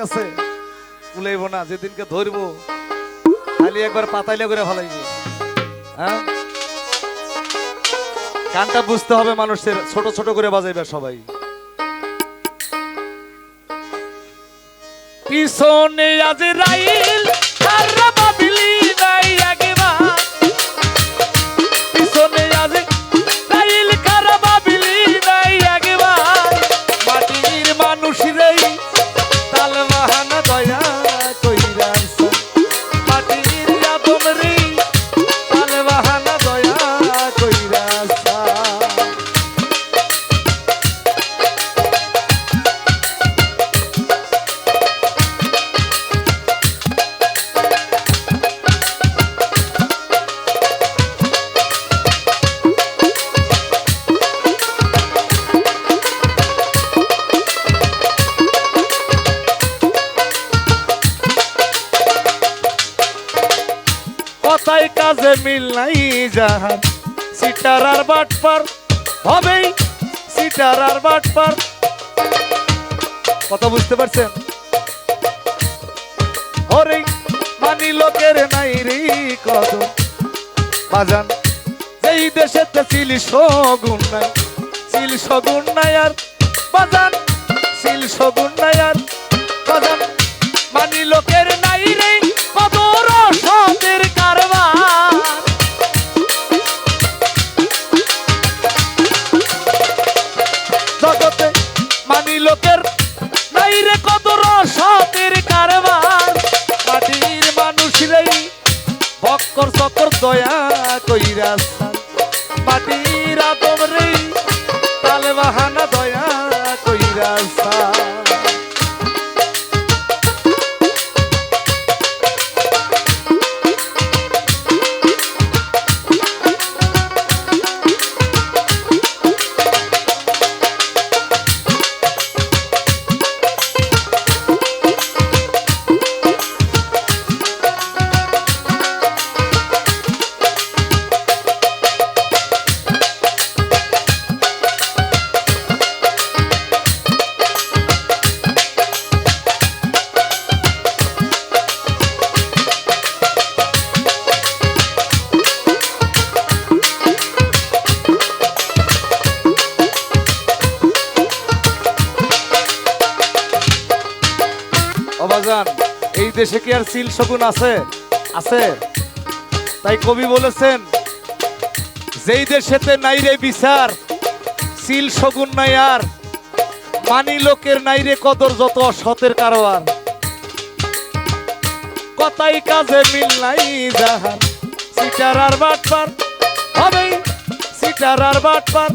কাছে না, যেদিনকে ধরবো, খালি একবার পাতাইলে করে ফেলাইব। হ্যাঁ? গানটা বুঝতে হবে মানুষের, ছোট ছোট করে বাজাইবে সবাই। পিছনে আজ রাইল কাজে মিল নাই যাহার সিটার আর বাটপার হবেই, সিটার আর বাটপার কথা বুঝতে পারছেন? ওরে মানি লোকের নাই রে কত বাজান, যেই দেশেতে চিলি সগুন নাই চিল সগুন নাই আর বাজান চিল সগুন নাই আর বাজান, মানি লোকের বক্কর চক্কর দয়া কইরা দেশে কি আর সিল শগুন আছে? আছে? তাই কবি বলেছেন, যেই দেশেতে নাই রে বিচার, সিল শগুন নাই আর। মানি লোকের নাই রে কদর যত অসতের কারবার। কথাই কাজে মিল নাই যাহার। সিটার আর বাটপার হবেই, সিটার আর বাটপার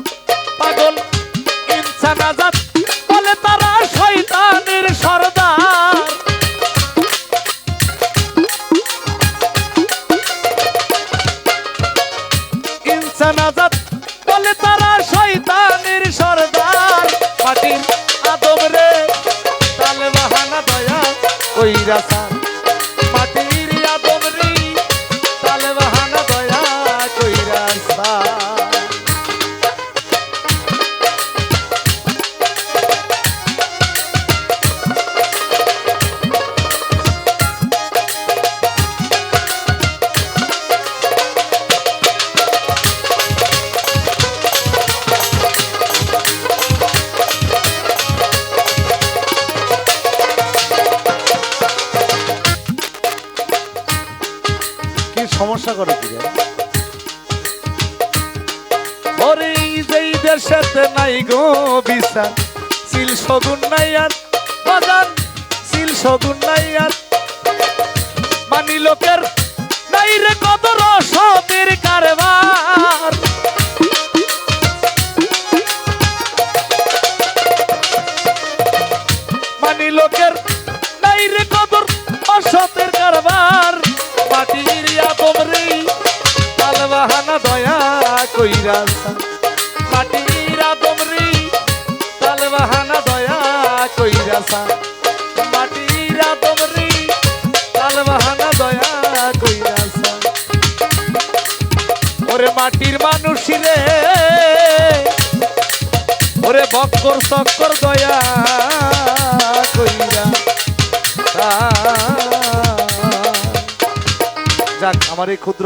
পাগল, ইনসান আজাদ আদম রে তালে বাহানা দয়া কইরা কি করো কি ওরে যেই দেশেতে নাই গো বিচার, সিল সগুন নাই আর বাজার, সিল সগুন নাই আর মানি লোকের নাই রে কত কইরা মাটির আদম রে তাল বাহানা দয়া কইরা মাটির আদম রে তাল বাহানা দয়া কইরা ওরে মাটির মানুষ রে, ওরে বক্কর চক্কর দয়া কইরা যাক, আমার এই ক্ষুদ্র